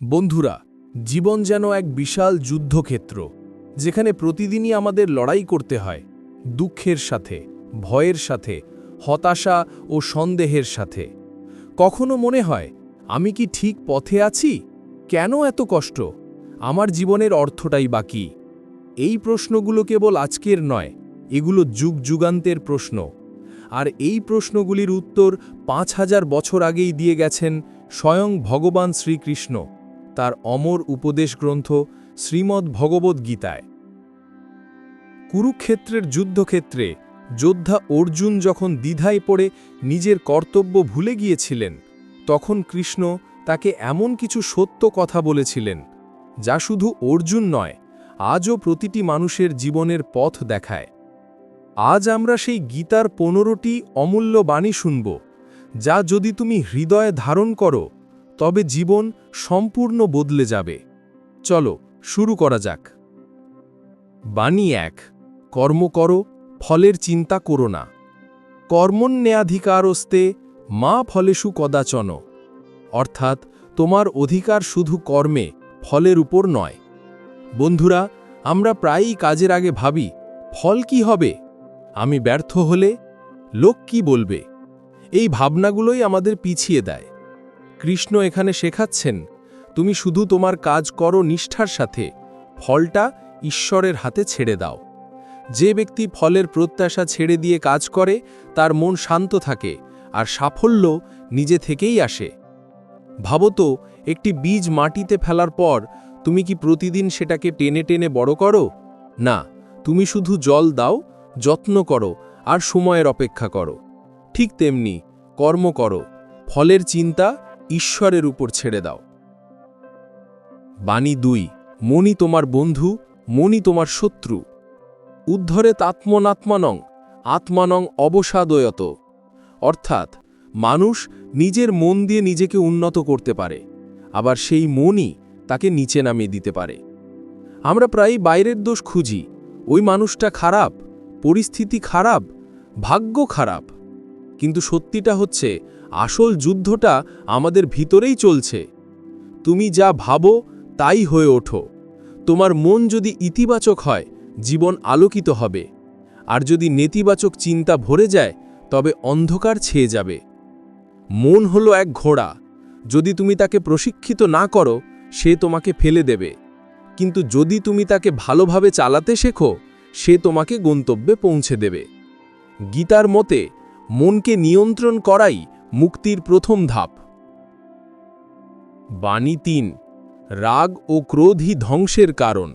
বন্ধুরা, জীবন যেন এক বিশাল যুদ্ধক্ষেত্র, যেখানে প্রতিদিনই আমাদের লড়াই করতে হয়, দুঃখের সাথে, ভয়ের সাথে, হতাশা ও সন্দেহের সাথে। কখনো মনে হয়, আমি কি ঠিক পথে আছি? কেন এত কষ্ট? আমার জীবনের অর্থটাই বাকি এই প্রশ্নগুলো কেবল আজকের নয়, এগুলো যুগ যুগান্তের প্রশ্ন। আর এই প্রশ্নগুলির উত্তর পাঁচ হাজার বছর আগেই দিয়ে গেছেন স্বয়ং ভগবান শ্রীকৃষ্ণ। তার অমর উপদেশ গ্রন্থ শ্রীমদ্ ভগবদ্ গীতায়। কুরুক্ষেত্রের যুদ্ধক্ষেত্রে যোদ্ধা অর্জুন যখন দ্বিধায় পড়ে নিজের কর্তব্য ভুলে গিয়েছিলেন, তখন কৃষ্ণ তাকে এমন কিছু সত্য কথা বলেছিলেন, যা শুধু অর্জুন নয়, আজও প্রতিটি মানুষের জীবনের পথ দেখায়। আজ আমরা সেই গীতার পনেরোটি অমূল্য বাণী শুনব, যা যদি তুমি হৃদয়ে ধারণ করো তবে জীবন সম্পূর্ণ বদলে যাবে। চলো, শুরু করা যাক। বাণী এক, কর্ম করো, ফলের চিন্তা করো না। কর্মণ্যাধিকারস্তে মা ফলেষু কদাচন। অর্থাৎ, তোমার অধিকার শুধু কর্মে, ফলের উপর নয়। বন্ধুরা, আমরা প্রায়ই কাজের আগে ভাবি, ফল কি হবে? আমি ব্যর্থ হলে লোক কি বলবে? এই ভাবনাগুলোই আমাদের পিছিয়ে দেয়। কৃষ্ণ এখানে শেখাচ্ছেন, তুমি শুধু তোমার কাজ করো নিষ্ঠার সাথে, ফলটা ঈশ্বরের হাতে ছেড়ে দাও। যে ব্যক্তি ফলের প্রত্যাশা ছেড়ে দিয়ে কাজ করে, তার মন শান্ত থাকে আর সাফল্য নিজে থেকেই আসে। ভাবত, একটি বীজ মাটিতে ফেলার পর তুমি কি প্রতিদিন সেটাকে টেনে টেনে বড় করো? না, তুমি শুধু জল দাও, যত্ন করো আর সময়ের অপেক্ষা করো। ঠিক তেমনি কর্ম করো, ফলের চিন্তা ঈশ্বরের উপর ছেড়ে দাও। বাণী দুই মনি তোমার বন্ধু মনি তোমার শত্রু। উদ্ধরে তাত্মনাত্মানং, আত্মানং অবসাদয়ত। অর্থাৎ, মানুষ নিজের মন দিয়ে নিজেকে উন্নত করতে পারে, আবার সেই মনই তাকে নিচে নামিয়ে দিতে পারে। আমরা প্রায় বাইরের দোষ খুঁজি, ওই মানুষটা খারাপ, পরিস্থিতি খারাপ, ভাগ্য খারাপ। কিন্তু সত্যিটা হচ্ছে আসল যুদ্ধটা আমাদের ভিতরেই চলছে। তুমি যা ভাবো, তাই হয়ে ওঠো। তোমার মন যদি ইতিবাচক হয়, জীবন আলোকিত হবে। আর যদি নেতিবাচক চিন্তা ভরে যায়, তবে অন্ধকার ছেয়ে যাবে। মন হলো এক ঘোড়া। যদি তুমি তাকে প্রশিক্ষিত না করো, সে তোমাকে ফেলে দেবে। কিন্তু যদি তুমি তাকে ভালোভাবে চালাতে শেখো, সে তোমাকে গন্তব্যে পৌঁছে দেবে। গীতার মতে, মনকে নিয়ন্ত্রণ করাই মুক্তির প্রথম ধাপ। বাণী তিন, রাগ ও ক্রোধই ধ্বংসের কারণ।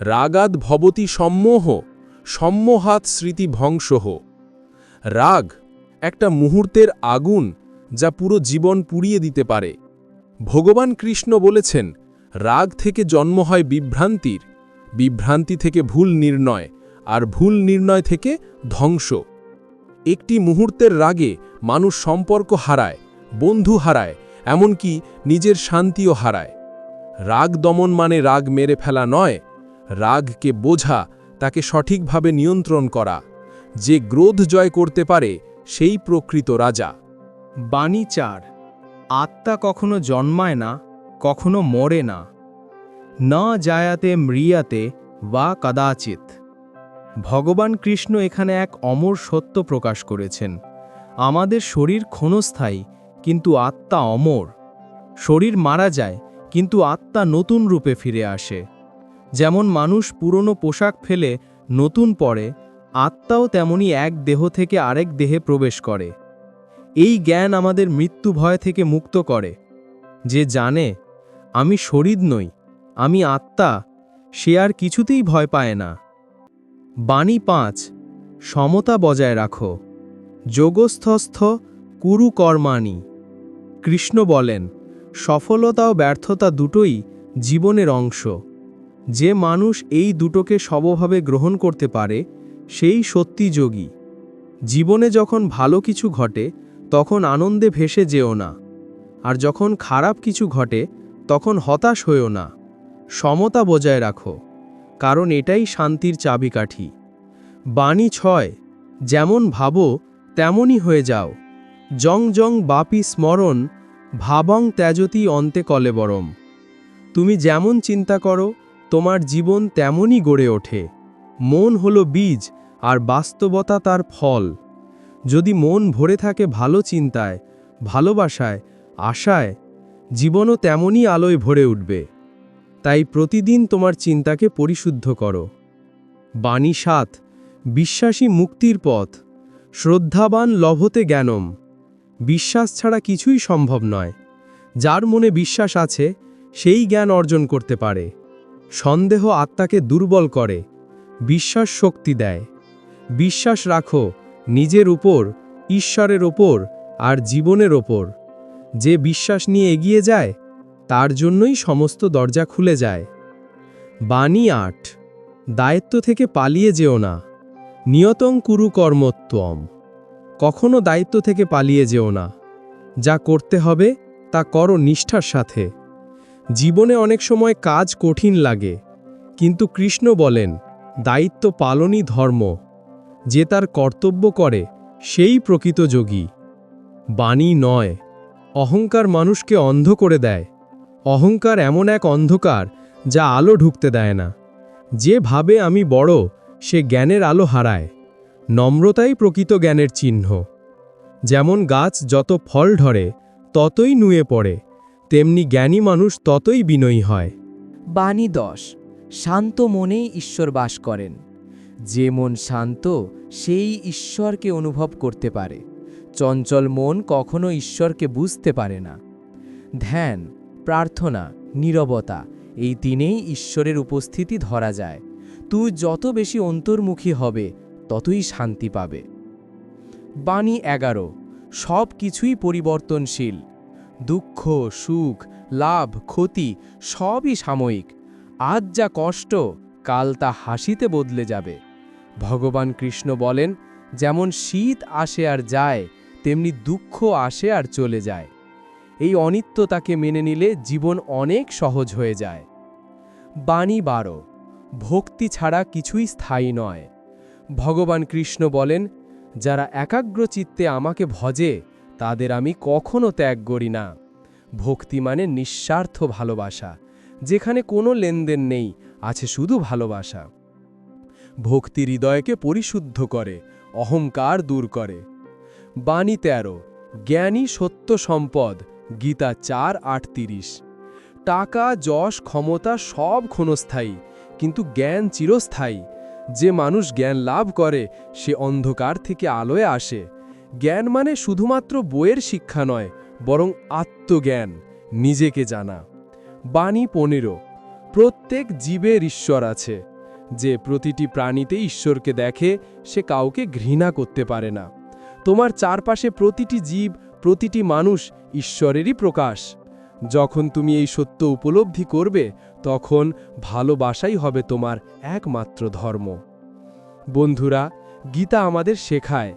রাগাদ ভবতী সম্মোহ সম্মোহাত স্মৃতি ভংসহ। রাগ, একটা মুহূর্তের আগুন যা পুরো জীবন পুড়িয়ে দিতে পারে। ভগবান কৃষ্ণ বলেছেন, রাগ থেকে জন্ম হয় বিভ্রান্তির, বিভ্রান্তি থেকে ভুল নির্ণয়, আর ভুল নির্ণয় থেকে ধ্বংস। একটি মুহূর্তের রাগে মানুষ সম্পর্ক হারায়, বন্ধু হারায়, এমনকি নিজের শান্তিও হারায়। রাগ দমন মানে রাগ মেরে ফেলা নয়, রাগকে বোঝা, তাকে সঠিকভাবে নিয়ন্ত্রণ করা। যে ক্রোধ জয় করতে পারে, সেই প্রকৃত রাজা। বাণী চার, আত্মা কখনো জন্মায় না, কখনো মরে না। না জায়াতে মৃয়াতে, বা কদাচিৎ। ভগবান কৃষ্ণ এখানে এক অমর সত্য প্রকাশ করেছেন। আমাদের শরীর ক্ষণস্থায়ী, কিন্তু আত্মা অমর। শরীর মারা যায়, কিন্তু আত্মা নতুন রূপে ফিরে আসে। যেমন মানুষ পুরনো পোশাক ফেলে নতুন পরে, আত্মাও তেমনি এক দেহ থেকে আরেক দেহে প্রবেশ করে। এই জ্ঞান আমাদের মৃত্যু ভয় থেকে মুক্ত করে। যে জানে, আমি শরীর নই, আমি আত্মা, সে আর কিছুতেই ভয় পায় না। বাণী পাঁচ, সমতা বজায় রাখো। যোগস্থস্থ কুরু কর্মাণী কৃষ্ণ বলেন, সফলতা ও ব্যর্থতা দুটোই জীবনের অংশ। যে মানুষ এই দুটোকে সবভাবে গ্রহণ করতে পারে, সেই সত্যি যোগী। জীবনে যখন ভালো কিছু ঘটে, তখন আনন্দে ভেসে যেও না। আর যখন খারাপ কিছু ঘটে, তখন হতাশ হয়েও না। সমতা বজায় রাখো, কারণ এটাই শান্তির চাবিকাঠি। বাণী ছয়, যেমন ভাবো তেমনই হয়ে যাও। জং জং বাপি স্মরণ, ভাবং ত্যাজতি অন্তে কলেবরম। তুমি যেমন চিন্তা করো, তোমার জীবন তেমনই গড়ে ওঠে। মন হলো বীজ, আর বাস্তবতা তার ফল। যদি মন ভরে থাকে ভালো চিন্তায়, ভালোবাসায়, আশায়, জীবনও তেমনই আলোয় ভরে উঠবে। তাই প্রতিদিন তোমার চিন্তাকে পরিশুদ্ধ করো। বাণী সাত, বিশ্বাসী মুক্তির পথ। শ্রদ্ধাবান লভতে জ্ঞানম। বিশ্বাস ছাড়া কিছুই সম্ভব নয়। যার মনে বিশ্বাস আছে, সেই জ্ঞান অর্জন করতে পারে। সন্দেহ আত্মাকে দুর্বল করে, বিশ্বাস শক্তি দেয়। বিশ্বাস রাখো, নিজের উপর, ঈশ্বরের ওপর আর জীবনের ওপর যে বিশ্বাস নিয়ে এগিয়ে যায়, তার জন্যই সমস্ত দরজা খুলে যায়। বাণী আট, দায়িত্ব থেকে পালিয়ে যেও না। নিয়তং কুরু কর্মত্বম কখনো দায়িত্ব থেকে পালিয়ে যেও না। যা করতে হবে, তা করো নিষ্ঠার সাথে। জীবনে অনেক সময় কাজ কঠিন লাগে, কিন্তু কৃষ্ণ বলেন, দায়িত্ব পালনই ধর্ম। যে তার কর্তব্য করে, সেই প্রকৃত যোগী। বাণী নয়, অহংকার মানুষকে অন্ধ করে দেয়। অহংকার এমন এক অন্ধকার যা আলো ঢুকতে দেয় না। যে ভাবে আমি বড় সে জ্ঞানের আলো হারায়। নম্রতাই প্রকৃত জ্ঞানের চিহ্ন। যেমন গাছ যত ফল ধরে, ততই নুয়ে পড়ে, তেমনি জ্ঞানী মানুষ ততই বিনয়ী হয়। বাণী দশ, শান্ত মনেই ঈশ্বর বাস করেন। যে মন শান্ত, সেই ঈশ্বরকে অনুভব করতে পারে। চঞ্চল মন কখনো ঈশ্বরকে বুঝতে পারে না। ধ্যান, প্রার্থনা, নীরবতা, এই তিনেই ঈশ্বরের উপস্থিতি ধরা যায়। তুই যত বেশি অন্তর্মুখী হবে, ততই শান্তি পাবে। বাণী এগারো, সব কিছুই পরিবর্তনশীল। দুঃখ, সুখ, লাভ, ক্ষতি সবই সাময়িক। আজ যা কষ্ট, কাল তা হাসিতে বদলে যাবে। ভগবান কৃষ্ণ বলেন, যেমন শীত আসে আর যায়, তেমনি দুঃখ আসে আর চলে যায়। এই অনিত্যতাকে মেনে নিলে জীবন অনেক সহজ হয়ে যায়। বাণী বারো ভক্তি ছাড়া কিছুই স্থায়ী নয়। ভগবান কৃষ্ণ বলেন, যারা একাগ্র চিত্তে আমাকে ভজে, তাদের আমি কখনো ত্যাগ করি না। ভক্তি মানে নিঃস্বার্থ ভালোবাসা, যেখানে কোনো লেনদেন নেই, আছে শুধু ভালোবাসা। ভক্তি হৃদয়কে পরিশুদ্ধ করে, অহংকার দূর করে। বাণী তেরো, জ্ঞানী সত্য সম্পদ, গীতা চার আটতিরিশ। টাকা, যশ, ক্ষমতা সব ক্ষণস্থায়ী কিন্তু জ্ঞান চিরস্থায়ী। যে মানুষ জ্ঞান লাভ করে, সে অন্ধকার থেকে আলোয় আসে। জ্ঞান মানে শুধুমাত্র বইয়ের শিক্ষা নয়, বরং আত্মজ্ঞান, নিজেকে জানা। বাণী পনেরো, প্রত্যেক জীবের ঈশ্বর আছে। যে প্রতিটি প্রাণীতে ঈশ্বরকে দেখে, সে কাউকে ঘৃণা করতে পারে না। তোমার চারপাশে প্রতিটি জীব, প্রতিটি মানুষ ঈশ্বরেরই প্রকাশ। যখন তুমি এই সত্য উপলব্ধি করবে তখন ভালোবাসাই হবে তোমার একমাত্র ধর্ম। বন্ধুরা, গীতা আমাদের শেখায়,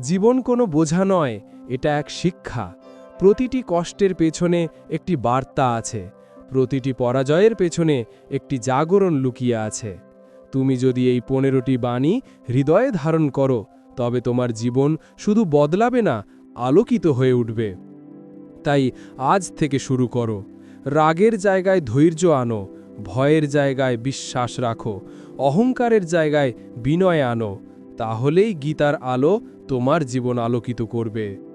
জীবন কোনো বোঝা নয়, এটা এক শিক্ষা। প্রতিটি কষ্টের পেছনে একটি বার্তা আছে, প্রতিটি পরাজয়ের পেছনে একটি জাগরণ লুকিয়ে আছে। তুমি যদি এই পনেরোটি বাণী হৃদয়ে ধারণ করো, তবে তোমার জীবন শুধু বদলাবে না, আলোকিত হয়ে উঠবে। তাই আজ থেকে শুরু করো। রাগের জায়গায় ধৈর্য আনো ভয়ের জায়গায় বিশ্বাস রাখো, অহংকারের জায়গায় বিনয় আনো, তাহলেই গীতার আলো তোমার জীবন আলোকিত করবে।